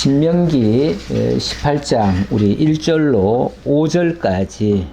신명기 18장 우리 1절로 5절까지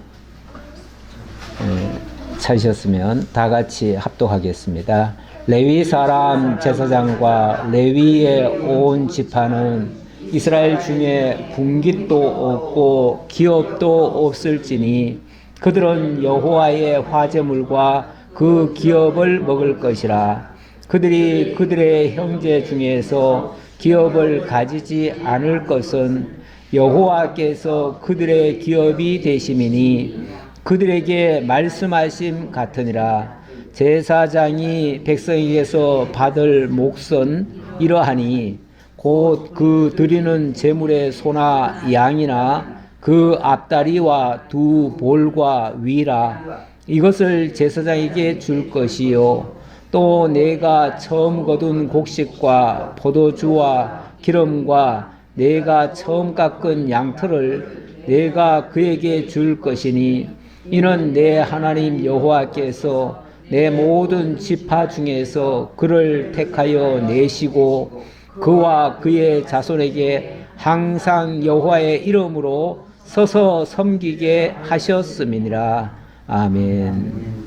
찾으셨으면 다 같이 합독하겠습니다. 레위 사람 제사장과 레위의 온 지파는 이스라엘 중에 분깃도 없고 기업도 없을지니 그들은 여호와의 화제물과 그 기업을 먹을 것이라 그들이 그들의 형제 중에서 기업을 가지지 않을 것은 여호와께서 그들의 기업이 되심이니 그들에게 말씀하심 같으니라. 제사장이 백성에게서 받을 몫은 이러하니 곧 그 드리는 제물의 소나 양이나 그 앞다리와 두 볼과 위라. 이것을 제사장에게 줄 것이요 또 내가 처음 거둔 곡식과 포도주와 기름과 내가 처음 깎은 양털을 내가 그에게 줄 것이니 이는 내 하나님 여호와께서 내 모든 지파 중에서 그를 택하여 내시고 그와 그의 자손에게 항상 여호와의 이름으로 서서 섬기게 하셨음이니라 아멘.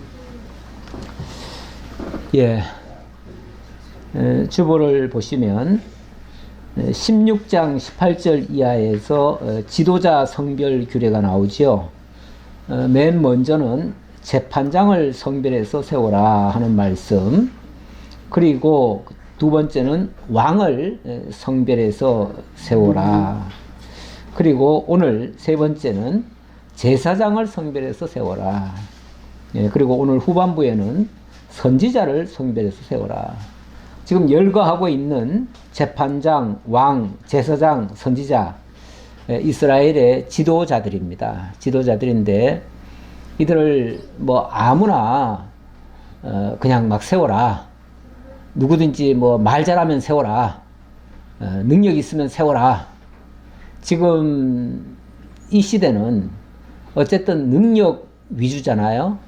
예. 에, 주보를 보시면 16장 18절 이하에서 어, 지도자 성별 규례가 나오죠. 어, 맨 먼저는 재판장을 성별해서 세워라 하는 말씀. 그리고 두 번째는 왕을 성별해서 세워라. 그리고 오늘 세 번째는 제사장을 성별해서 세워라. 예, 그리고 오늘 후반부에는 선지자를 성별해서 세워라. 지금 열거하고 있는 재판장, 왕, 제사장, 선지자, 이스라엘의 지도자들입니다. 지도자들인데 이들을 뭐 아무나 어 그냥 막 세워라. 누구든지 뭐 말 잘하면 세워라. 어 능력 있으면 세워라. 지금 이 시대는 어쨌든 능력 위주잖아요.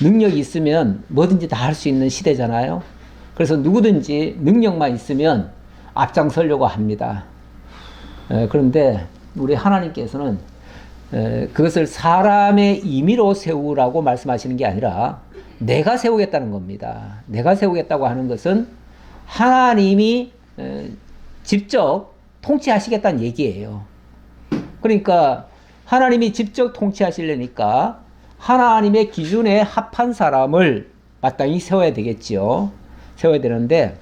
능력이 있으면 뭐든지 다 할 수 있는 시대잖아요. 그래서 누구든지 능력만 있으면 앞장서려고 합니다. 에, 그런데 우리 하나님께서는 에, 그것을 사람의 임의로 세우라고 말씀하시는 게 아니라 내가 세우겠다는 겁니다. 내가 세우겠다고 하는 것은 하나님이 에, 직접 통치하시겠다는 얘기예요. 그러니까 하나님이 직접 통치하시려니까 하나님의 기준에 합한 사람을 마땅히 세워야 되겠지요. 세워야 되는데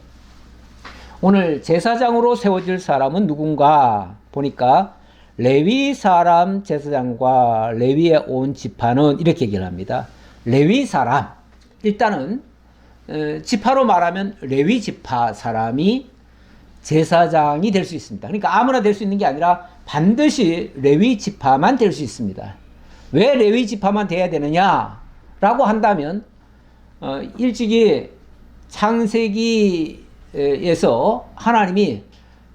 오늘 제사장으로 세워질 사람은 누군가 보니까 레위 사람 제사장과 레위의 온 지파는 이렇게 얘기를 합니다. 레위 사람 일단은 어, 지파로 말하면 레위 지파 사람이 제사장이 될 수 있습니다. 그러니까 아무나 될 수 있는 게 아니라 반드시 레위 지파만 될 수 있습니다. 왜 레위 지파만 돼야 되느냐라고 한다면 어, 일찍이 창세기에서 하나님이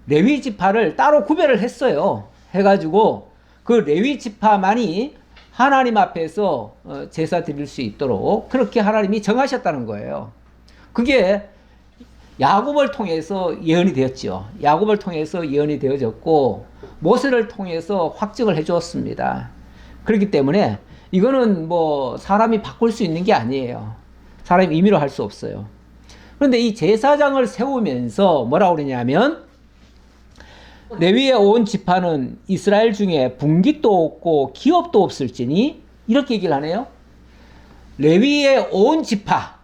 레위 지파를 따로 구별을 했어요. 해가지고 그 레위 지파만이 하나님 앞에서 어, 제사 드릴 수 있도록 그렇게 하나님이 정하셨다는 거예요. 그게 야곱을 통해서 예언이 되었죠. 야곱을 통해서 예언이 되어졌고 모세를 통해서 확증을 해 주었습니다. 그렇기 때문에 이거는 뭐 사람이 바꿀 수 있는 게 아니에요. 사람이 임의로 할 수 없어요. 그런데 이 제사장을 세우면서 뭐라고 그러냐면 레위의 온 지파는 이스라엘 중에 분깃도 없고 기업도 없을지니 이렇게 얘기를 하네요. 레위의 온 지파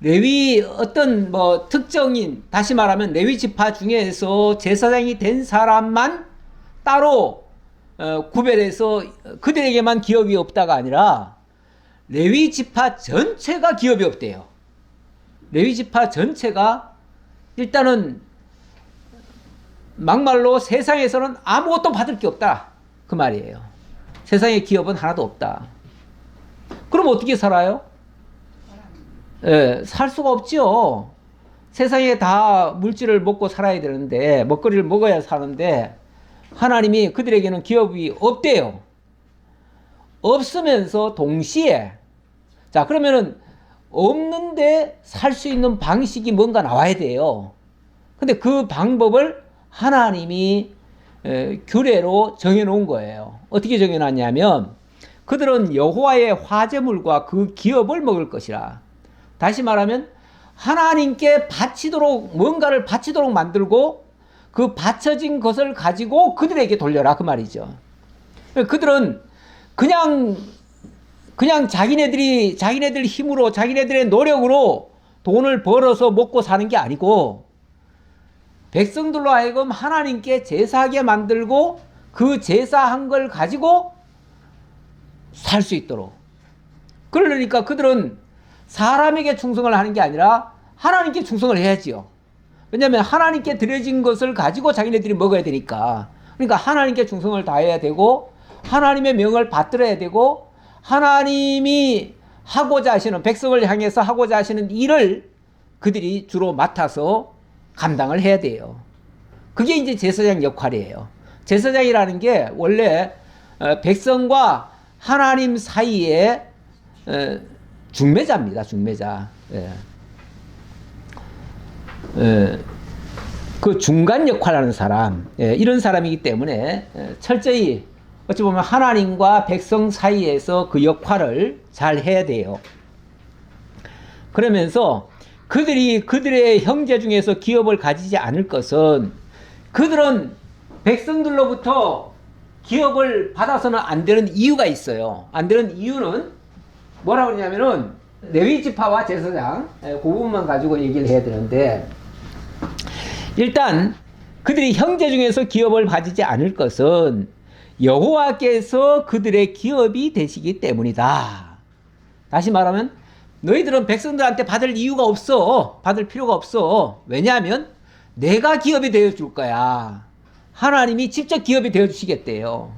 레위 어떤 뭐 특정인 다시 말하면 레위 지파 중에서 제사장이 된 사람만 따로 어, 구별해서 그들에게만 기업이 없다가 아니라 레위 지파 전체가 기업이 없대요. 레위 지파 전체가 일단은 막말로 세상에서는 아무것도 받을 게 없다. 그 말이에요. 세상에 기업은 하나도 없다. 그럼 어떻게 살아요? 예, 살 수가 없죠. 세상에 다 물질을 먹고 살아야 되는데, 먹거리를 먹어야 사는데, 하나님이 그들에게는 기업이 없대요. 없으면서 동시에, 자, 그러면은, 없는데 살 수 있는 방식이 뭔가 나와야 돼요. 근데 그 방법을 하나님이 에, 규례로 정해놓은 거예요. 어떻게 정해놨냐면 그들은 여호와의 화제물과 그 기업을 먹을 것이라. 다시 말하면 하나님께 바치도록 뭔가를 바치도록 만들고 그 바쳐진 것을 가지고 그들에게 돌려라 그 말이죠. 그들은 그냥 그냥 자기네들이 자기네들 힘으로 자기네들의 노력으로 돈을 벌어서 먹고 사는 게 아니고 백성들로 하여금 하나님께 제사하게 만들고 그 제사한 걸 가지고 살 수 있도록. 그러니까 그들은 사람에게 충성을 하는 게 아니라 하나님께 충성을 해야지요. 왜냐하면 하나님께 드려진 것을 가지고 자기네들이 먹어야 되니까. 그러니까 하나님께 충성을 다해야 되고 하나님의 명을 받들어야 되고 하나님이 하고자 하시는 백성을 향해서 하고자 하시는 일을 그들이 주로 맡아서 감당을 해야 돼요. 그게 이제 제사장 역할이에요. 제사장이라는 게 원래 어, 백성과 하나님 사이에 어, 중매자입니다. 중매자. 예. 예. 그 중간 역할하는 사람 예, 이런 사람이기 때문에 예, 철저히 어찌 보면 하나님과 백성 사이에서 그 역할을 잘 해야 돼요. 그러면서 그들이 그들의 형제 중에서 기업을 가지지 않을 것은 그들은 백성들로부터 기업을 받아서는 안 되는 이유가 있어요. 안 되는 이유는 뭐라고 그러냐면은 레위 지파와 제사장 예, 그 부분만 가지고 얘기를 해야 되는데 일단 그들이 형제 중에서 기업을 가지지 않을 것은 여호와께서 그들의 기업이 되시기 때문이다. 다시 말하면 너희들은 백성들한테 받을 이유가 없어. 받을 필요가 없어. 왜냐하면 내가 기업이 되어 줄 거야. 하나님이 직접 기업이 되어 주시겠대요.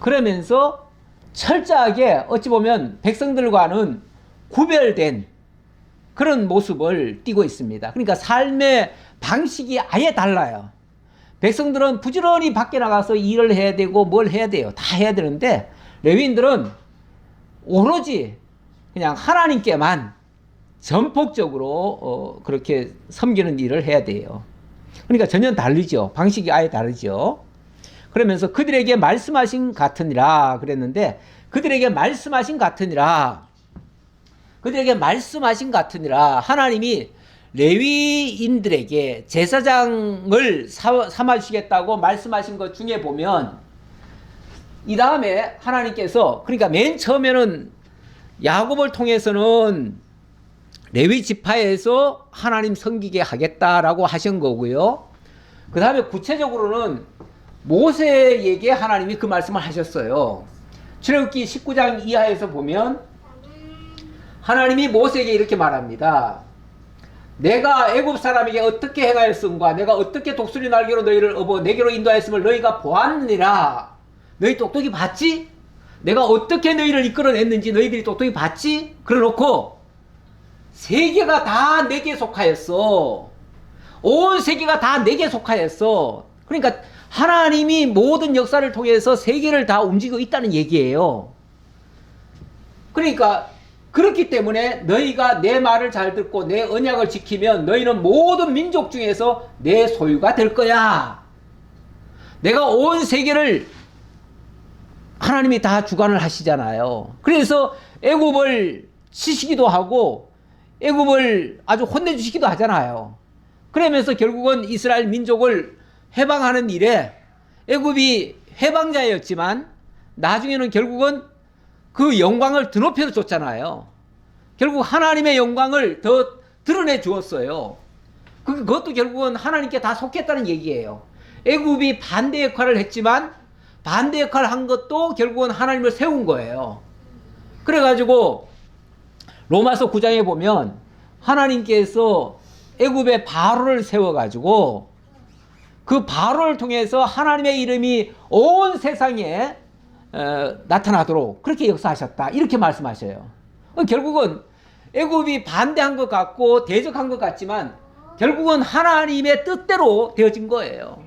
그러면서 철저하게 어찌 보면 백성들과는 구별된 그런 모습을 띠고 있습니다. 그러니까 삶의 방식이 아예 달라요. 백성들은 부지런히 밖에 나가서 일을 해야 되고 뭘 해야 돼요. 다 해야 되는데 레위인들은 오로지 그냥 하나님께만 전폭적으로 어, 그렇게 섬기는 일을 해야 돼요. 그러니까 전혀 다르죠. 방식이 아예 다르죠. 그러면서 그들에게 말씀하신 같으니라 그랬는데 그들에게 말씀하신 같으니라 그들에게 말씀하신 같으니라 하나님이 레위인들에게 제사장을 삼아 주시겠다고 말씀하신 것 중에 보면 이 다음에 하나님께서 그러니까 맨 처음에는 야곱을 통해서는 레위 지파에서 하나님 섬기게 하겠다라고 하신 거고요. 그 다음에 구체적으로는 모세에게 하나님이 그 말씀을 하셨어요. 출애굽기 19장 이하에서 보면 하나님이 모세에게 이렇게 말합니다. 내가 애굽 사람에게 어떻게 행하였음과 내가 어떻게 독수리 날개로 너희를 업어 내게로 인도하였음을 너희가 보았느니라. 너희 똑똑히 봤지? 내가 어떻게 너희를 이끌어냈는지 너희들이 똑똑히 봤지? 그래놓고 세계가 다 내게 속하였어. 온 세계가 다 내게 속하였어. 그러니까 하나님이 모든 역사를 통해서 세계를 다 움직이고 있다는 얘기예요. 그러니까 그렇기 때문에 너희가 내 말을 잘 듣고 내 언약을 지키면 너희는 모든 민족 중에서 내 소유가 될 거야. 내가 온 세계를 하나님이 다 주관을 하시잖아요. 그래서 애굽을 치시기도 하고 애굽을 아주 혼내주시기도 하잖아요. 그러면서 결국은 이스라엘 민족을 해방하는 일에 애굽이 해방자였지만 나중에는 결국은 그 영광을 드높여서 줬잖아요. 결국 하나님의 영광을 더 드러내 주었어요. 그- 그것도 결국은 하나님께 다 속했다는 얘기예요. 애굽이 반대 역할을 했지만 반대 역할을 한 것도 결국은 하나님을 세운 거예요. 그래가지고 로마서 9장에 보면 하나님께서 애굽의 바로를 세워가지고 그 바로를 통해서 하나님의 이름이 온 세상에 어, 나타나도록 그렇게 역사하셨다 이렇게 말씀하셔요. 어, 결국은 애굽이 반대한 것 같고 대적한 것 같지만 결국은 하나님의 뜻대로 되어진 거예요.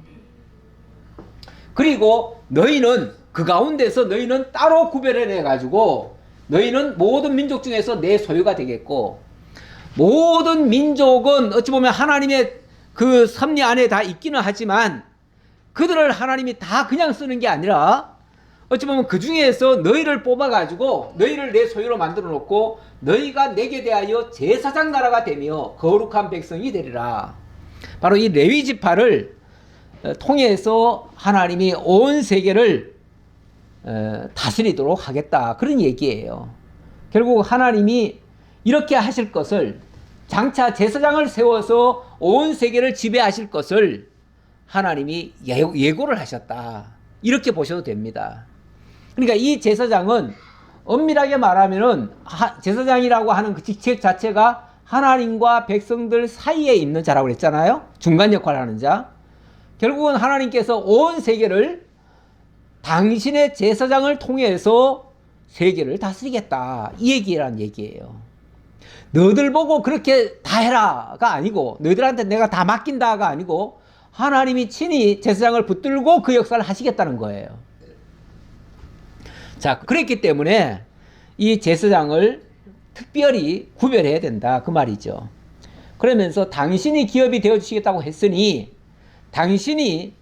그리고 너희는 그 가운데서 너희는 따로 구별해내 가지고 너희는 모든 민족 중에서 내 소유가 되겠고 모든 민족은 어찌 보면 하나님의 그 섭리 안에 다 있기는 하지만 그들을 하나님이 다 그냥 쓰는 게 아니라 어찌 보면 그 중에서 너희를 뽑아가지고 너희를 내 소유로 만들어 놓고 너희가 내게 대하여 제사장 나라가 되며 거룩한 백성이 되리라. 바로 이 레위 지파를 어, 통해서 하나님이 온 세계를 어, 다스리도록 하겠다 그런 얘기예요. 결국 하나님이 이렇게 하실 것을 장차 제사장을 세워서 온 세계를 지배하실 것을 하나님이 예- 예고를 하셨다. 이렇게 보셔도 됩니다. 그러니까 이 제사장은 엄밀하게 말하면은 하- 제사장이라고 하는 그 직책 자체가 하나님과 백성들 사이에 있는 자라고 그랬잖아요. 중간 역할을 하는 자. 결국은 하나님께서 온 세계를 당신의 제사장을 통해서 세계를 다스리겠다. 이 얘기란 얘기예요. 너희들 보고 그렇게 다 해라가 아니고 너희들한테 내가 다 맡긴다가 아니고 하나님이 친히 제사장을 붙들고 그 역사를 하시겠다는 거예요. 자, 그랬기 때문에 이 제사장을 특별히 구별해야 된다. 그 말이죠. 그러면서 당신이 기업이 되어 주시겠다고 했으니 당신이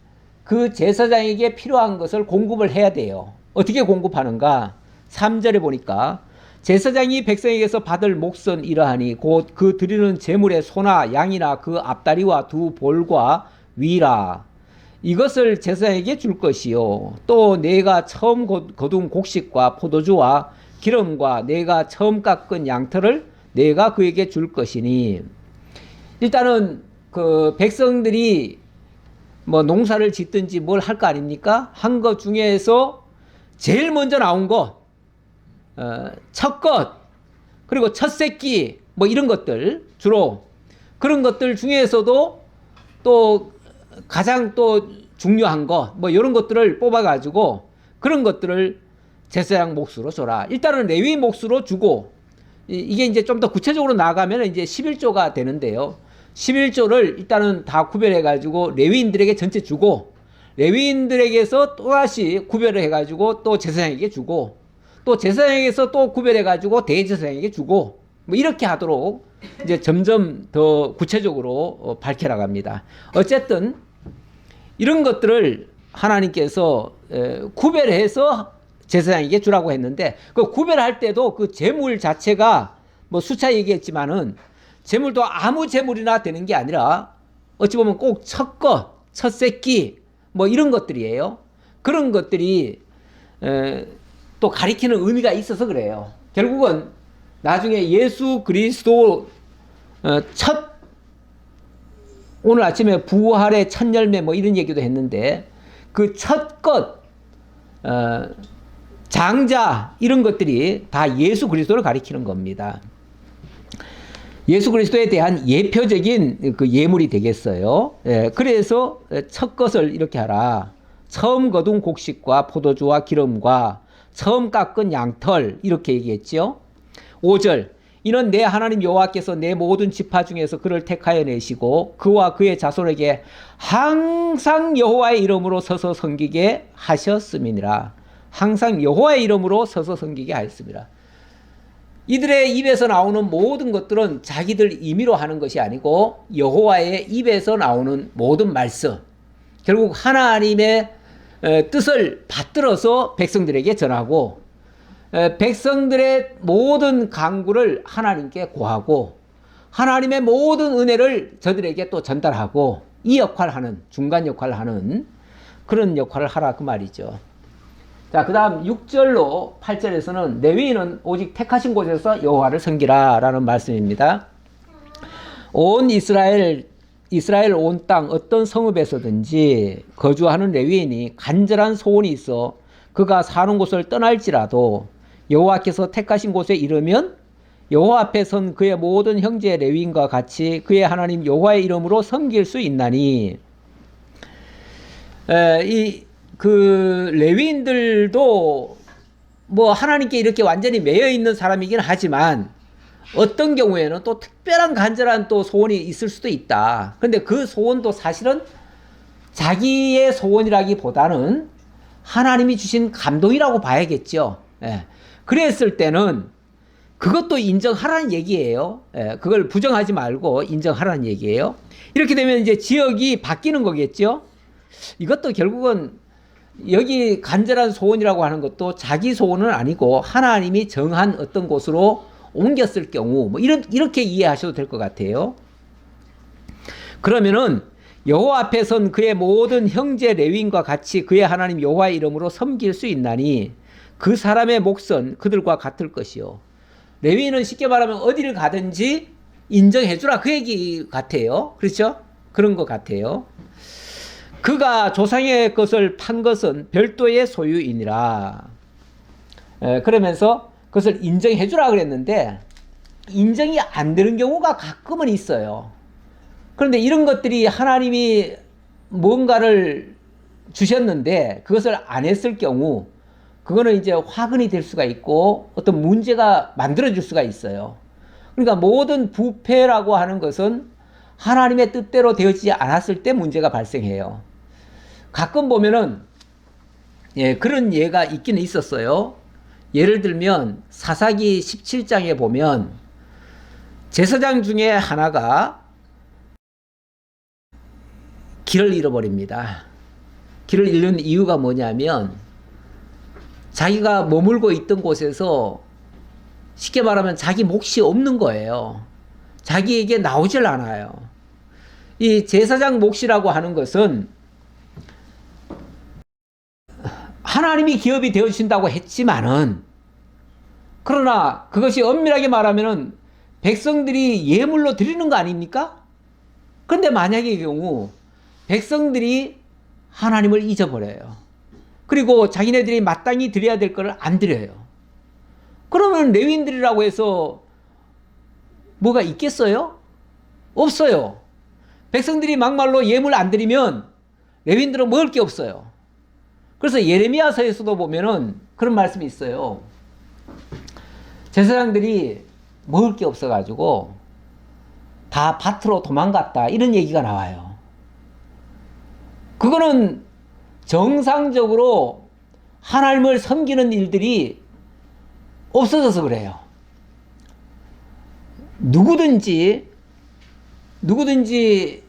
그 제사장에게 필요한 것을 공급을 해야 돼요. 어떻게 공급하는가? 3절에 보니까 제사장이 백성에게서 받을 몫은 이러하니 곧 그 드리는 제물의 소나 양이나 그 앞다리와 두 볼과 위라 이것을 제사장에게 줄 것이요. 또 내가 처음 거- 거둔 곡식과 포도주와 기름과 내가 처음 깎은 양털을 내가 그에게 줄 것이니. 일단은 그 백성들이 뭐 농사를 짓든지 뭘 할 거 아닙니까? 한 것 중에서 제일 먼저 나온 것, 어, 첫 것, 그리고 첫 새끼, 뭐 이런 것들 주로. 그런 것들 중에서도 또 가장 또 중요한 것, 뭐 이런 것들을 뽑아가지고 그런 것들을 제사장 몫으로 줘라. 일단은 레위 몫으로 주고 이- 이게 이제 좀 더 구체적으로 나가면 이제 11조가 되는데요. 11조를 일단은 다 구별해가지고 레위인들에게 전체 주고 레위인들에게서 또다시 구별을 해가지고 또 제사장에게 주고 또 제사장에게서 또 구별해가지고 대제사장에게 주고 뭐 이렇게 하도록 이제 점점 더 구체적으로 어, 밝혀 나갑니다. 어쨌든 이런 것들을 하나님께서 에, 구별해서 제사장에게 주라고 했는데 그 구별할 때도 그 재물 자체가 뭐 수차 얘기했지만은 재물도 아무 재물이나 되는 게 아니라 어찌 보면 꼭 첫 것, 첫 새끼 뭐 이런 것들이에요. 그런 것들이 에, 또 가리키는 의미가 있어서 그래요. 결국은 나중에 예수 그리스도 어, 첫 오늘 아침에 부활의 첫 열매 뭐 이런 얘기도 했는데 그 첫 것, 어, 장자 이런 것들이 다 예수 그리스도를 가리키는 겁니다. 예수 그리스도에 대한 예표적인 그 예물이 되겠어요. 예, 그래서 첫 것을 이렇게 하라. 처음 거둔 곡식과 포도주와 기름과 처음 깎은 양털 이렇게 얘기했죠. 5절 이는 내 하나님 여호와께서 내 모든 지파 중에서 그를 택하여 내시고 그와 그의 자손에게 항상 여호와의 이름으로 서서 섬기게 하셨음이니라. 항상 여호와의 이름으로 서서 섬기게 하였습니다. 이들의 입에서 나오는 모든 것들은 자기들 임의로 하는 것이 아니고 여호와의 입에서 나오는 모든 말씀 결국 하나님의 에, 뜻을 받들어서 백성들에게 전하고 에, 백성들의 모든 강구를 하나님께 고하고 하나님의 모든 은혜를 저들에게 또 전달하고 이 역할을 하는 중간 역할을 하는 그런 역할을 하라 그 말이죠. 자, 그 다음 6절로 8절에서는 레위인은 오직 택하신 곳에서 여호와를 섬기라 라는 말씀입니다. 온 이스라엘, 이스라엘 온 땅 어떤 성읍에서든지 거주하는 레위인이 간절한 소원이 있어 그가 사는 곳을 떠날지라도 여호와께서 택하신 곳에 이르면 여호와 앞에 선 그의 모든 형제 레위인과 같이 그의 하나님 여호와의 이름으로 섬길 수 있나니 에, 이, 그, 레위인들도 뭐 하나님께 이렇게 완전히 매여 있는 사람이긴 하지만 어떤 경우에는 또 특별한 간절한 또 소원이 있을 수도 있다. 근데 그 소원도 사실은 자기의 소원이라기보다는 하나님이 주신 감동이라고 봐야겠죠. 예. 그랬을 때는 그것도 인정하라는 얘기예요. 예, 그걸 부정하지 말고 인정하라는 얘기예요. 이렇게 되면 이제 지역이 바뀌는 거겠죠. 이것도 결국은 여기 간절한 소원이라고 하는 것도 자기 소원은 아니고 하나님이 정한 어떤 곳으로 옮겼을 경우 뭐 이런 이렇게 이해하셔도 될 것 같아요. 그러면은 여호와 앞에 선 그의 모든 형제 레위인과 같이 그의 하나님 여호와의 이름으로 섬길 수 있나니 그 사람의 몫은 그들과 같을 것이요. 레위인은 쉽게 말하면 어디를 가든지 인정해주라 그 얘기 같아요. 그렇죠? 그런 것 같아요. 그가 조상의 것을 판 것은 별도의 소유이니라. 에, 그러면서 그것을 인정해주라 그랬는데 인정이 안 되는 경우가 가끔은 있어요. 그런데 이런 것들이 하나님이 뭔가를 주셨는데 그것을 안 했을 경우 그거는 이제 화근이 될 수가 있고 어떤 문제가 만들어질 수가 있어요. 그러니까 모든 부패라고 하는 것은 하나님의 뜻대로 되어지지 않았을 때 문제가 발생해요. 가끔 보면은 예, 그런 예가 있기는 있었어요. 예를 들면 사사기 17장에 보면 제사장 중에 하나가 길을 잃어버립니다. 길을 잃는 이유가 뭐냐면 자기가 머물고 있던 곳에서 쉽게 말하면 자기 몫이 없는 거예요. 자기에게 나오질 않아요. 이 제사장 몫이라고 하는 것은 하나님이 기업이 되어 주신다고 했지만은 그러나 그것이 엄밀하게 말하면은 백성들이 예물로 드리는 거 아닙니까? 근데 만약의 경우 백성들이 하나님을 잊어버려요. 그리고 자기네들이 마땅히 드려야 될 것을 안 드려요. 그러면 레윈들이라고 해서 뭐가 있겠어요? 없어요. 백성들이 막말로 예물 안 드리면 레윈들은 먹을 게 없어요. 그래서 예레미야서에서도 보면은 그런 말씀이 있어요. 제사장들이 먹을 게 없어가지고 다 밭으로 도망갔다 이런 얘기가 나와요. 그거는 정상적으로 하나님을 섬기는 일들이 없어져서 그래요. 누구든지 누구든지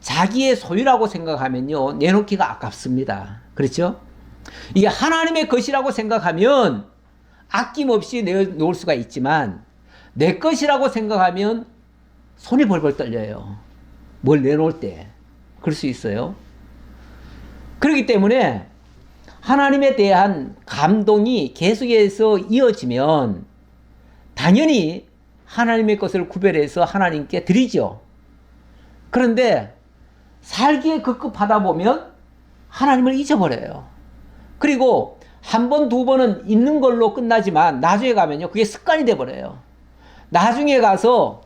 자기의 소유라고 생각하면요 내놓기가 아깝습니다. 그렇죠? 이게 하나님의 것이라고 생각하면 아낌없이 내놓을 수가 있지만 내 것이라고 생각하면 손이 벌벌 떨려요. 뭘 내놓을 때 그럴 수 있어요. 그렇기 때문에 하나님에 대한 감동이 계속해서 이어지면 당연히 하나님의 것을 구별해서 하나님께 드리죠. 그런데 살기에 급급하다 보면 하나님을 잊어버려요. 그리고 한 번, 두 번은 있는 걸로 끝나지만 나중에 가면요. 그게 습관이 돼버려요. 나중에 가서,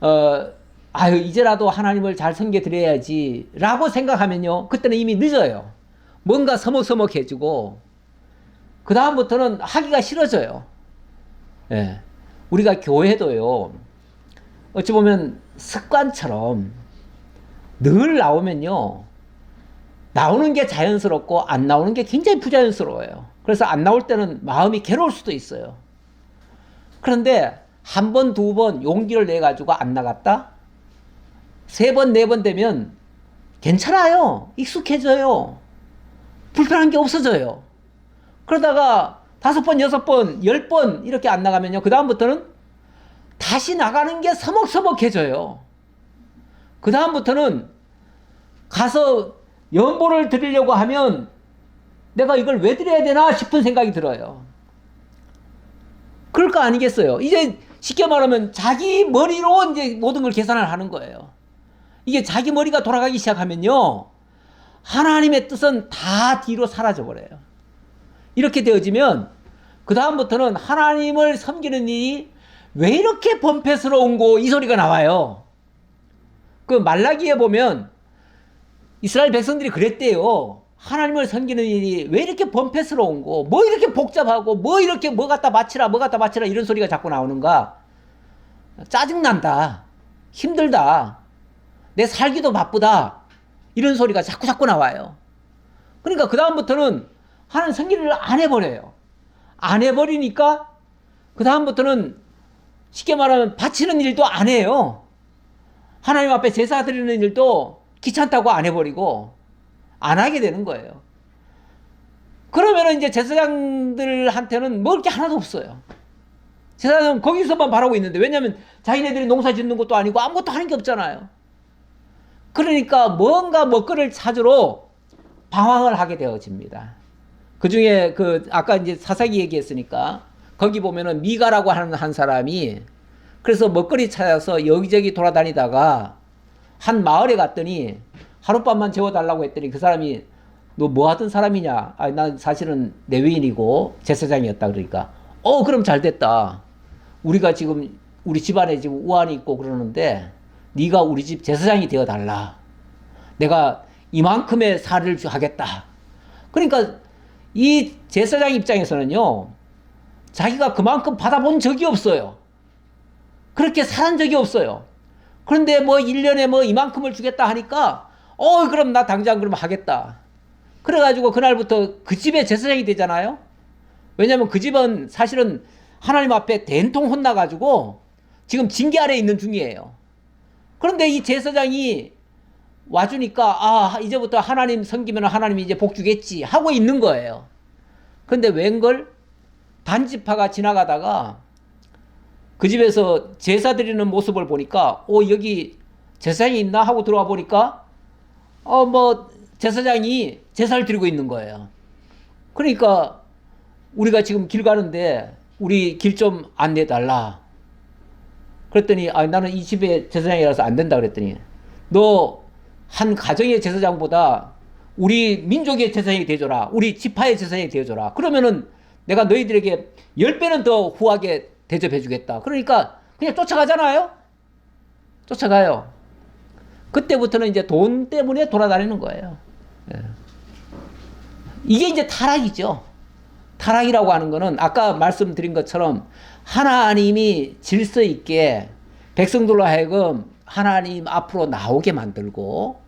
어, 아유, 이제라도 하나님을 잘 섬겨드려야지. 라고 생각하면요. 그때는 이미 늦어요. 뭔가 서먹서먹해지고, 그 다음부터는 하기가 싫어져요. 예. 우리가 교회도요. 어찌 보면 습관처럼 늘 나오면요. 나오는 게 자연스럽고 안 나오는 게 굉장히 부자연스러워요. 그래서 안 나올 때는 마음이 괴로울 수도 있어요. 그런데 한 번, 두 번 용기를 내 가지고 안 나갔다? 세 번, 네 번 되면 괜찮아요. 익숙해져요. 불편한 게 없어져요. 그러다가 다섯 번, 여섯 번, 열 번 이렇게 안 나가면요. 그다음부터는 다시 나가는 게 서먹서먹해져요. 그다음부터는 가서 연보를 드리려고 하면 내가 이걸 왜 드려야 되나 싶은 생각이 들어요. 그럴 거 아니겠어요? 이제 쉽게 말하면 자기 머리로 이제 모든 걸 계산을 하는 거예요. 이게 자기 머리가 돌아가기 시작하면요. 하나님의 뜻은 다 뒤로 사라져 버려요. 이렇게 되어지면 그다음부터는 하나님을 섬기는 일이 왜 이렇게 범패스러운고 이 소리가 나와요. 그 말라기에 보면 이스라엘 백성들이 그랬대요. 하나님을 섬기는 일이 왜 이렇게 범패스러운고, 뭐 이렇게 복잡하고, 뭐 이렇게 뭐 갖다 바치라, 뭐 갖다 바치라 이런 소리가 자꾸 나오는가? 짜증난다. 힘들다. 내 살기도 바쁘다. 이런 소리가 자꾸 자꾸 나와요. 그러니까 그다음부터는 하나님 섬기를 안 해버려요. 안 해버리니까 그다음부터는 쉽게 말하면 바치는 일도 안 해요. 하나님 앞에 제사 드리는 일도 귀찮다고 안 해버리고 안 하게 되는 거예요. 그러면은 이제 제사장들한테는 먹을 게 하나도 없어요. 제사장은 거기서만 바라고 있는데 왜냐하면 자기네들이 농사 짓는 것도 아니고 아무것도 하는 게 없잖아요. 그러니까 뭔가 먹거리를 찾으러 방황을 하게 되어집니다. 그 중에 그 아까 이제 사사기 얘기했으니까 거기 보면은 미가라고 하는 한 사람이 그래서 먹거리 찾아서 여기저기 돌아다니다가 한 마을에 갔더니 하룻밤만 재워달라고 했더니 그 사람이 너 뭐 하던 사람이냐? 아, 난 사실은 내외인이고 제사장이었다 그러니까 어 그럼 잘 됐다. 우리가 지금 우리 집안에 지금 우환이 있고 그러는데 네가 우리 집 제사장이 되어 달라. 내가 이만큼의 살을 하겠다. 그러니까 이 제사장 입장에서는요. 자기가 그만큼 받아본 적이 없어요. 그렇게 살은 적이 없어요. 그런데 뭐 1년에 뭐 이만큼을 주겠다 하니까 어 그럼 나 당장 그럼 하겠다. 그래가지고 그날부터 그 집의 제사장이 되잖아요. 왜냐하면 그 집은 사실은 하나님 앞에 된통 혼나가지고 지금 징계 아래 있는 중이에요. 그런데 이 제사장이 와주니까 아 이제부터 하나님 섬기면 하나님이 이제 복 주겠지 하고 있는 거예요. 근데 웬걸 단지파가 지나가다가 그 집에서 제사 드리는 모습을 보니까 어 여기 제사장이 있나 하고 들어와 보니까 어 뭐 제사장이 제사를 드리고 있는 거예요. 그러니까 우리가 지금 길 가는데 우리 길 좀 안내 달라. 그랬더니 아 나는 이 집에 제사장이라서 안 된다 그랬더니 너 한 가정의 제사장보다 우리 민족의 제사장이 되줘라. 우리 지파의 제사장이 되줘라. 그러면은 내가 너희들에게 열 배는 더 후하게 대접해 주겠다. 그러니까 그냥 쫓아가잖아요. 쫓아가요. 그때부터는 이제 돈 때문에 돌아다니는 거예요. 예. 이게 이제 타락이죠. 타락이라고 하는 거는 아까 말씀드린 것처럼 하나님이 질서 있게 백성들로 하여금 하나님 앞으로 나오게 만들고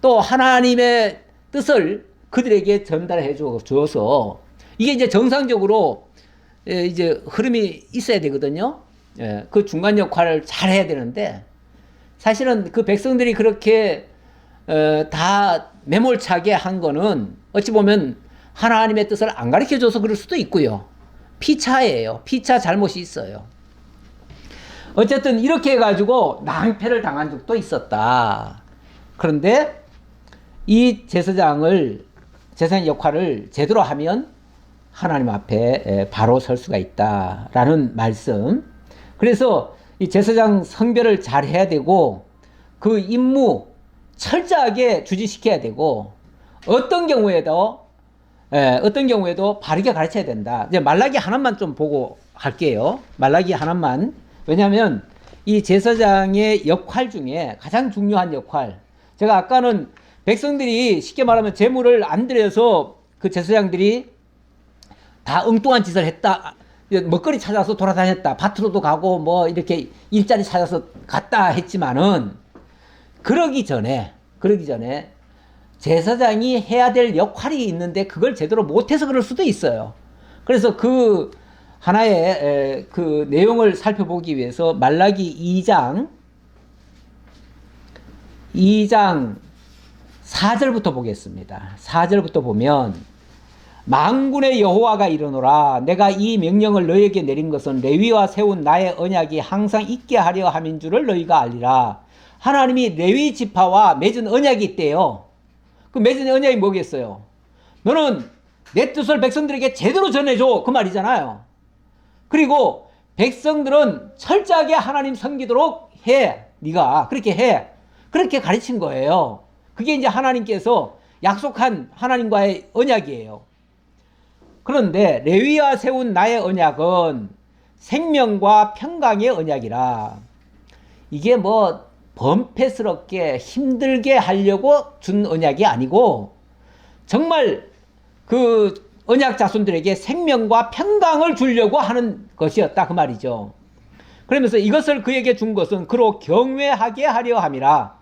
또 하나님의 뜻을 그들에게 전달해 주어서 이게 이제 정상적으로 예, 이제 흐름이 있어야 되거든요. 예, 그 중간 역할을 잘 해야 되는데 사실은 그 백성들이 그렇게 어, 다 매몰차게 한 거는 어찌 보면 하나님의 뜻을 안 가르쳐 줘서 그럴 수도 있고요. 피차예요. 피차 잘못이 있어요. 어쨌든 이렇게 해가지고 낭패를 당한 적도 있었다. 그런데 이 제사장을 제사장 역할을 제대로 하면 하나님 앞에 바로 설 수가 있다라는 말씀. 그래서 이 제사장 성별을 잘 해야 되고 그 임무 철저하게 주지시켜야 되고 어떤 경우에도 예, 어떤 경우에도 바르게 가르쳐야 된다. 이제 말라기 하나만 좀 보고 할게요. 말라기 하나만. 왜냐하면 이 제사장의 역할 중에 가장 중요한 역할. 제가 아까는 백성들이 쉽게 말하면 재물을 안 드려서 그 제사장들이 다 엉뚱한 짓을 했다. 먹거리 찾아서 돌아다녔다. 밭으로도 가고 뭐 이렇게 일자리 찾아서 갔다 했지만은 그러기 전에 그러기 전에 제사장이 해야 될 역할이 있는데 그걸 제대로 못해서 그럴 수도 있어요. 그래서 그 하나의 그 내용을 살펴보기 위해서 말라기 2장 2장 4절부터 보겠습니다. 4절부터 보면 망군의 여호와가 이르노라 내가 이 명령을 너희에게 내린 것은 레위와 세운 나의 언약이 항상 있게 하려 함인 줄을 너희가 알리라. 하나님이 레위 지파와 맺은 언약이 있대요. 그 맺은 언약이 뭐겠어요? 너는 내 뜻을 백성들에게 제대로 전해줘 그 말이잖아요. 그리고 백성들은 철저하게 하나님 섬기도록 해. 네가 그렇게 해. 그렇게 가르친 거예요. 그게 이제 하나님께서 약속한 하나님과의 언약이에요. 그런데 레위와 세운 나의 언약은 생명과 평강의 언약이라. 이게 뭐 범패스럽게 힘들게 하려고 준 언약이 아니고 정말 그 언약 자손들에게 생명과 평강을 주려고 하는 것이었다 그 말이죠. 그러면서 이것을 그에게 준 것은 그로 경외하게 하려 함이라.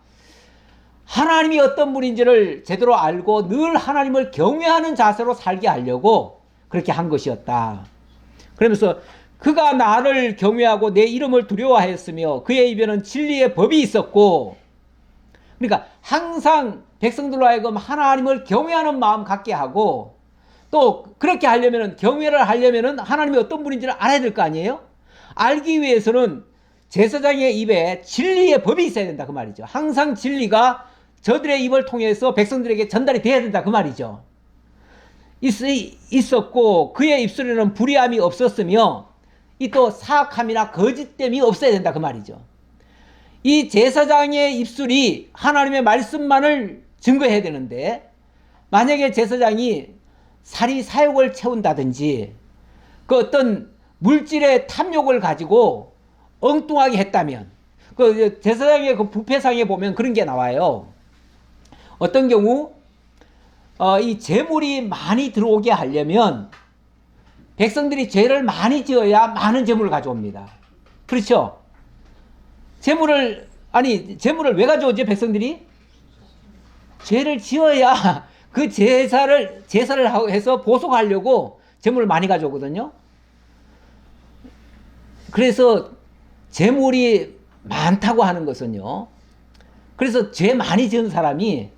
하나님이 어떤 분인지를 제대로 알고 늘 하나님을 경외하는 자세로 살게 하려고 그렇게 한 것이었다. 그러면서 그가 나를 경외하고 내 이름을 두려워하였으며 그의 입에는 진리의 법이 있었고 그러니까 항상 백성들로 하여금 하나님을 경외하는 마음 갖게 하고 또 그렇게 하려면은 경외를 하려면은 하나님이 어떤 분인지를 알아야 될 거 아니에요? 알기 위해서는 제사장의 입에 진리의 법이 있어야 된다 그 말이죠. 항상 진리가 저들의 입을 통해서 백성들에게 전달이 돼야 된다 그 말이죠. 있, 있었고 그의 입술에는 불의함이 없었으며 이 또 사악함이나 거짓됨이 없어야 된다 그 말이죠. 이 제사장의 입술이 하나님의 말씀만을 증거해야 되는데 만약에 제사장이 사리 사욕을 채운다든지 그 어떤 물질의 탐욕을 가지고 엉뚱하게 했다면 그 제사장의 그 부패상에 보면 그런 게 나와요. 어떤 경우 어, 이 재물이 많이 들어오게 하려면 백성들이 죄를 많이 지어야 많은 재물을 가져옵니다. 그렇죠? 재물을 아니 재물을 왜 가져오지 백성들이? 죄를 지어야 그 제사를 제사를 해서 보속하려고 재물을 많이 가져오거든요. 그래서 재물이 많다고 하는 것은요. 그래서 죄 많이 지은 사람이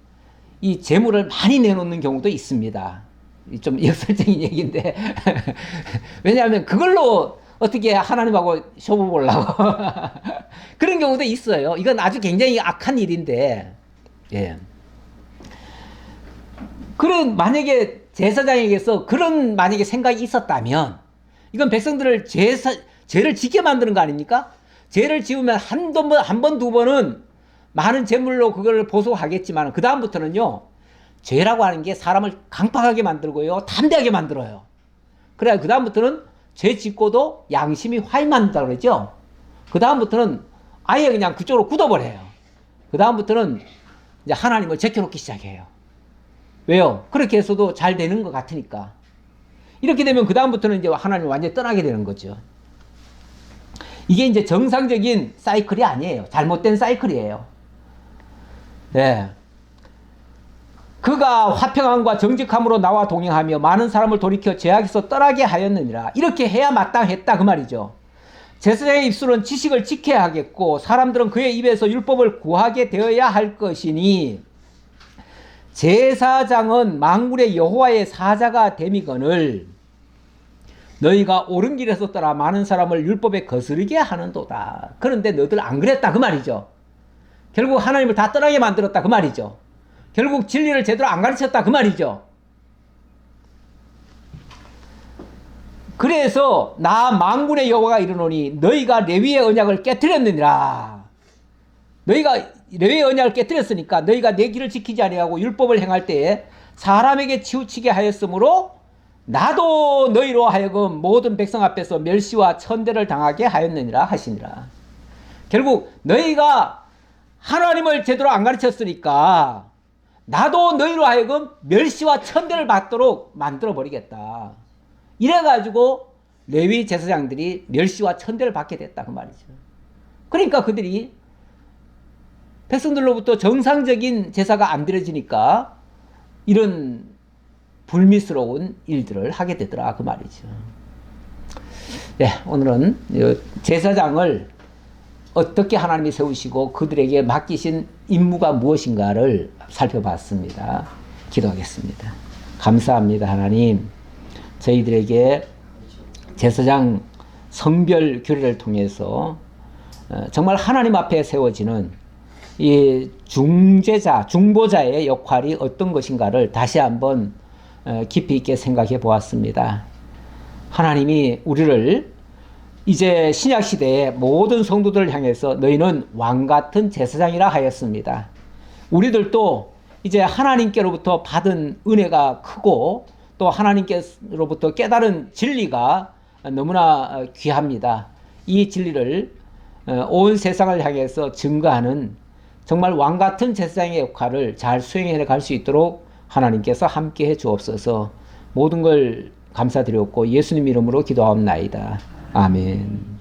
이 재물을 많이 내놓는 경우도 있습니다. 좀 역설적인 얘기인데 왜냐하면 그걸로 어떻게 하나님하고 쇼부 보려고 그런 경우도 있어요. 이건 아주 굉장히 악한 일인데 예. 그런 만약에 제사장에게서 그런 만약에 생각이 있었다면 이건 백성들을 제사 죄를 짓게 만드는 거 아닙니까? 죄를 지으면 한 번, 한 번, 두 번은 많은 재물로 그걸 보속하겠지만 그 다음부터는요 죄라고 하는 게 사람을 강팍하게 만들고요 담대하게 만들어요. 그래야 그 다음부터는 죄 짓고도 양심이 화임한다 그러죠. 그 다음부터는 아예 그냥 그쪽으로 굳어버려요. 그 다음부터는 이제 하나님을 제껴놓기 시작해요. 왜요? 그렇게 해서도 잘 되는 것 같으니까. 이렇게 되면 그 다음부터는 이제 하나님을 완전히 떠나게 되는 거죠. 이게 이제 정상적인 사이클이 아니에요. 잘못된 사이클이에요. 네. 그가 화평함과 정직함으로 나와 동행하며 많은 사람을 돌이켜 죄악에서 떠나게 하였느니라. 이렇게 해야 마땅했다 그 말이죠. 제사장의 입술은 지식을 지켜야 하겠고 사람들은 그의 입에서 율법을 구하게 되어야 할 것이니 제사장은 만군의 여호와의 사자가 됨이거늘 너희가 옳은 길에서 떠나 많은 사람을 율법에 거스르게 하는도다. 그런데 너희들 안 그랬다 그 말이죠. 결국 하나님을 다 떠나게 만들었다 그 말이죠. 결국 진리를 제대로 안 가르쳤다 그 말이죠. 그래서 나 망군의 여호와가 이르노니 너희가 레위의 언약을 깨뜨렸느니라. 너희가 레위의 언약을 깨뜨렸으니까 너희가 내 길을 지키지 아니하고 율법을 행할 때에 사람에게 치우치게 하였으므로 나도 너희로 하여금 모든 백성 앞에서 멸시와 천대를 당하게 하였느니라 하시니라. 결국 너희가 하나님을 제대로 안 가르쳤으니까 나도 너희로 하여금 멸시와 천대를 받도록 만들어 버리겠다. 이래 가지고 레위 제사장들이 멸시와 천대를 받게 됐다 그 말이죠. 그러니까 그들이 백성들로부터 정상적인 제사가 안 드려지니까 이런 불미스러운 일들을 하게 되더라 그 말이죠. 네, 오늘은 제사장을 어떻게 하나님이 세우시고 그들에게 맡기신 임무가 무엇인가를 살펴봤습니다. 기도하겠습니다. 감사합니다, 하나님. 저희들에게 제사장 성별 규례를 통해서 어, 정말 하나님 앞에 세워지는 이 중재자, 중보자의 역할이 어떤 것인가를 다시 한번 어, 깊이 있게 생각해 보았습니다. 하나님이 우리를 이제 신약 시대의 모든 성도들을 향해서 너희는 왕 같은 제사장이라 하였습니다. 우리들도 이제 하나님께로부터 받은 은혜가 크고 또 하나님께로부터 깨달은 진리가 너무나 귀합니다. 이 진리를 어, 온 세상을 향해서 증거하는 정말 왕 같은 제사장의 역할을 잘 수행해 갈 수 있도록 하나님께서 함께 해 주옵소서 모든 걸 감사드렸고 예수님 이름으로 기도하옵나이다. 아멘.